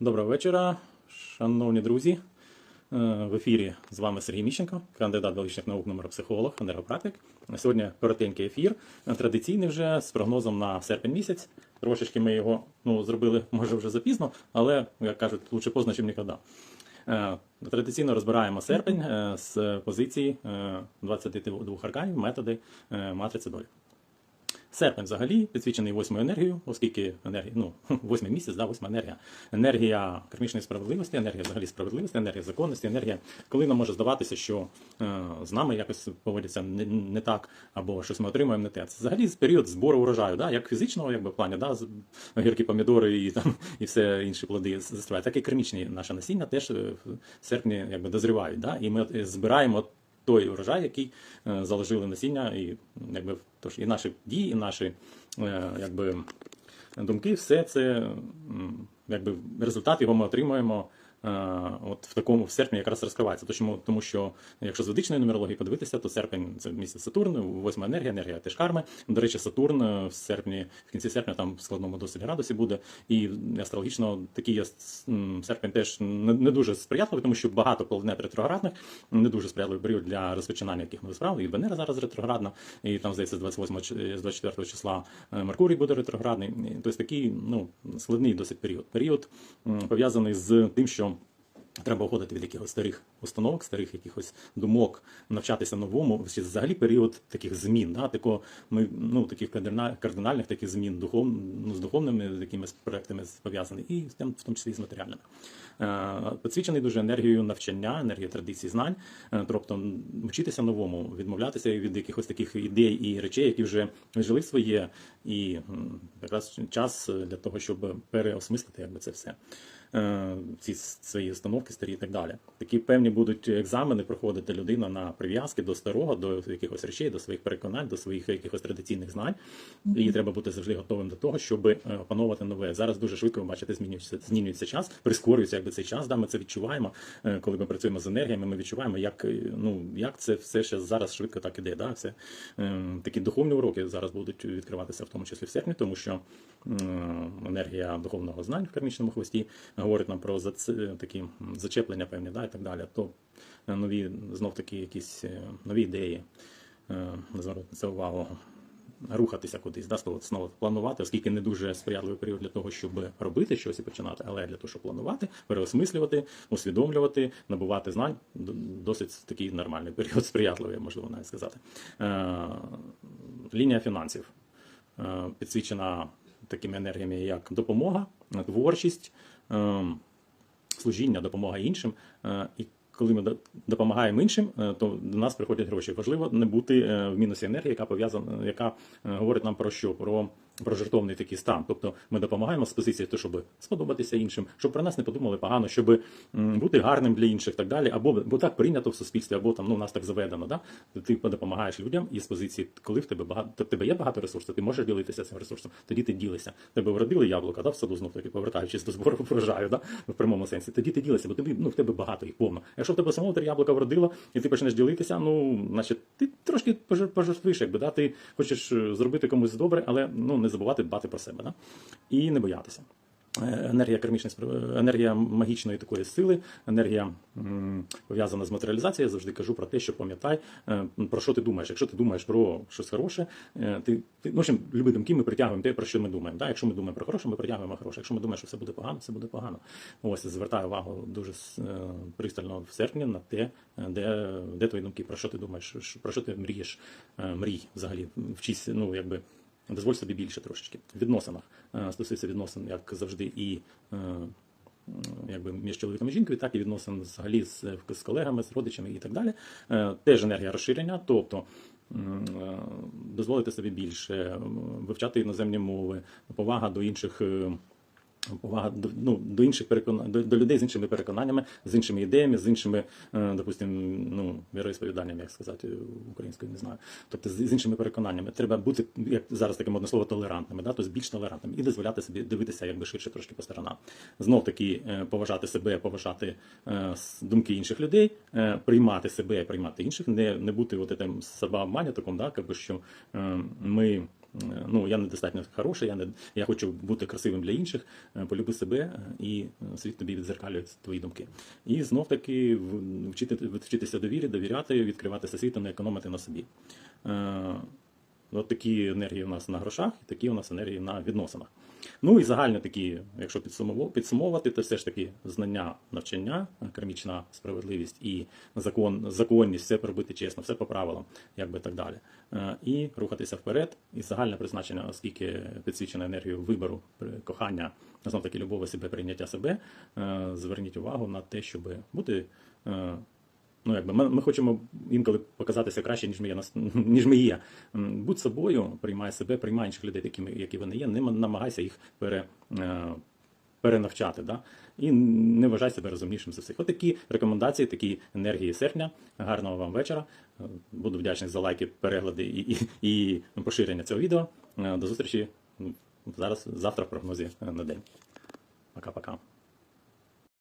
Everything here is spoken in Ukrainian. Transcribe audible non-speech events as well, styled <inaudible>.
Доброго вечора, шановні друзі. Е, В ефірі з вами Сергій Міщенко, кандидат біологічних наук, нумеропсихолог, енергопрактик. Сьогодні коротенький ефір, е, традиційний вже з прогнозом на серпень місяць. Трошечки ми його ну, зробили, може, вже запізно, але, як кажуть, лучше поздно, ніж ніколи. Е, Традиційно розбираємо серпень з позиції е, 22 арканів, методи матриці долі. Серпень взагалі підсвічений восьмою енергією, оскільки енергія, ну, <laughs> восьмий місяць, да, восьма енергія. Енергія кармічної справедливості, енергія взагалі справедливості, енергія законності, енергія, коли нам може здаватися, що е, з нами якось поводяться не, не так, або щось ми отримуємо не те. Це взагалі період збору урожаю, да, як фізичного якби, плані, да, огірки, помідори і, там, <laughs> і все інші плоди застрівають, так і кермічні наше насіння теж е, в серпні якби, дозрівають. Да, і ми е, збираємо той урожай, який е, заложили насіння, і якби тож і наші дії, і наші е, якби думки, все це якби результат його ми отримуємо. Е, От в такому в серпні якраз розкривається. Тому, тому що якщо з ведичної нумерології подивитися, то серпень це місяць Сатурн, восьма енергія, енергія теж карми. До речі, Сатурн е, в серпні, в кінці серпня там в складному досить градусі буде. І астрологічно такий серпень теж не, не дуже сприятливий, тому що багато планет ретроградних, не дуже сприятливий період для розпочинання якихось справ. І Венера зараз ретроградна, і там здається, з 28 чи- з 24 числа е, Меркурій буде ретроградний. Тобто такий ну складний досить період. Період пов'язаний з тим, що. Треба уходити від якихось старих установок, старих якихось думок, навчатися новому. Взагалі період таких змін, да, такого ми ну таких кардинальних таких змін, духов, ну, з духовними якимись проектами пов'язані, і в тому числі і з матеріальними. Е, Підсвічений дуже енергією навчання, енергією традицій знань, е, тобто вчитися новому, відмовлятися від якихось таких ідей і речей, які вже жили своє, і якраз час для того, щоб переосмислити якби це все ці свої установки старі і так далі. Такі певні будуть екзамени проходити людина на прив'язки до старого, до якихось речей, до своїх переконань, до своїх якихось традиційних знань. І треба бути завжди готовим до того, щоб е, опановувати нове. Зараз дуже швидко ви бачите, змінюється змінюється час, прискорюється якби цей час. Да, ми це відчуваємо, е, коли ми працюємо з енергіями. Ми відчуваємо, як е, ну як це все ще зараз швидко так іде. Да? Це е, такі духовні уроки зараз будуть відкриватися, в тому числі в серпні, тому що е, енергія духовного знань в кармічному хвості говорить нам про такі зачеплення певні, да, і так далі. То е, нові знов таки якісь е, нові ідеї. е, Звернути це увагу. Рухатися кудись, да, знову- планувати, оскільки не дуже сприятливий період для того, щоб робити щось і починати, але для того, щоб планувати, переосмислювати, усвідомлювати, набувати знань, досить такий нормальний період, <laughs> сприятливий, можливо навіть сказати. Е, лінія фінансів е, підсвічена такими енергіями, як допомога, творчість, е, служіння, допомога іншим. Е, І коли ми допомагаємо іншим, е, то до нас приходять гроші. Важливо не бути в мінусі енергії, яка пов'язана, яка говорить нам про що? Про, про жертовний такий стан. Тобто ми допомагаємо з позиції, щоб сподобатися іншим, щоб про нас не подумали погано, щоб бути гарним для інших, так далі, або бо так прийнято в суспільстві, або там ну у нас так заведено. Да? Ти допомагаєш людям і з позиції, коли в тебе багато в тебе є багато ресурсів, ти можеш ділитися цим ресурсом, тоді ти ділишся. Тебе вродили яблука, да, в саду знов таки повертаючись до збору врожаю, да, в прямому сенсі. Тоді ти ділишся, бо тобі ну в тебе багато їх повно. Якщо в тебе самого три яблука вродило, і ти почнеш ділитися, ну значить ти трошки пожер- пожертвуєш, якби да, ти хочеш е, зробити комусь добре, але ну не забувати дбати про себе, да? і не боятися. Е, Енергія кармічної спра- енергія магічної такої сили, енергія пов'язана з матеріалізацією. Я завжди кажу про те, що пам'ятай, е, про що ти думаєш. Якщо ти думаєш про щось хороше, е, ти, ти ну, в общем, любі ми притягуємо те, про що ми думаємо. Да? Якщо ми думаємо про хороше, ми притягуємо хороше. Якщо ми думаємо, що все буде погано, все буде погано. Ось звертаю увагу дуже е, пристально в серпні на те, е, де, де твої думки, про що ти думаєш, про що ти мрієш, Е, мрій взагалі. Вчись, ну якби. Дозволь собі більше трошечки. В відносинах е, стосується відносин, як завжди, і е, якби між чоловіком і жінкою, так і відносин взагалі з, з колегами, з родичами і так далі. Е, Теж енергія розширення, тобто е, дозволити собі більше, вивчати іноземні мови, повага до інших. Повага до, ну, до інших переконань, до, до людей з іншими переконаннями, з іншими ідеями, з іншими, е, допустим, ну, віроісповіданнями, як сказати українською, не знаю. Тобто з, з іншими переконаннями. Треба бути, як зараз таке модне слово, толерантними, да? тобто більш толерантними і дозволяти собі дивитися якби ширше трошки по сторонам. Знов таки е, поважати себе, поважати е, думки інших людей, е, приймати себе, приймати інших, не, не бути от этим самообманятоком, да? якби, що ми ну, я недостатньо хороший, я, не, я хочу бути красивим для інших, е, полюби себе, е, і е, світ тобі відзеркалює твої думки. І знов таки вчити, вчитися довірі, довіряти, відкриватися світу, не економити на собі. Е, От такі енергії у нас на грошах, і такі у нас енергії на відносинах. Ну і загально такі, якщо підсумовувати, то все ж таки знання, навчання, кармічна справедливість і закон, законність, все робити чесно, все по правилам, як би так далі. Е, І рухатися вперед. І загальне призначення, оскільки підсвічена енергію вибору, кохання, знов таки любові себе, прийняття себе, е, зверніть увагу на те, щоб бути. Ну, якби ми, ми хочемо інколи показатися краще, ніж ми є <laughs> ніж ми є. Будь собою, приймай себе, приймай інших людей такими, які вони є. Не намагайся їх пере, е, перенавчати. Да? І не вважай себе розумнішим за всіх. Отакі рекомендації, такі енергії серпня. Гарного вам вечора. Е, Буду вдячний за лайки, перегляди і, і, і поширення цього відео. Е, До зустрічі зараз, завтра в прогнозі на день.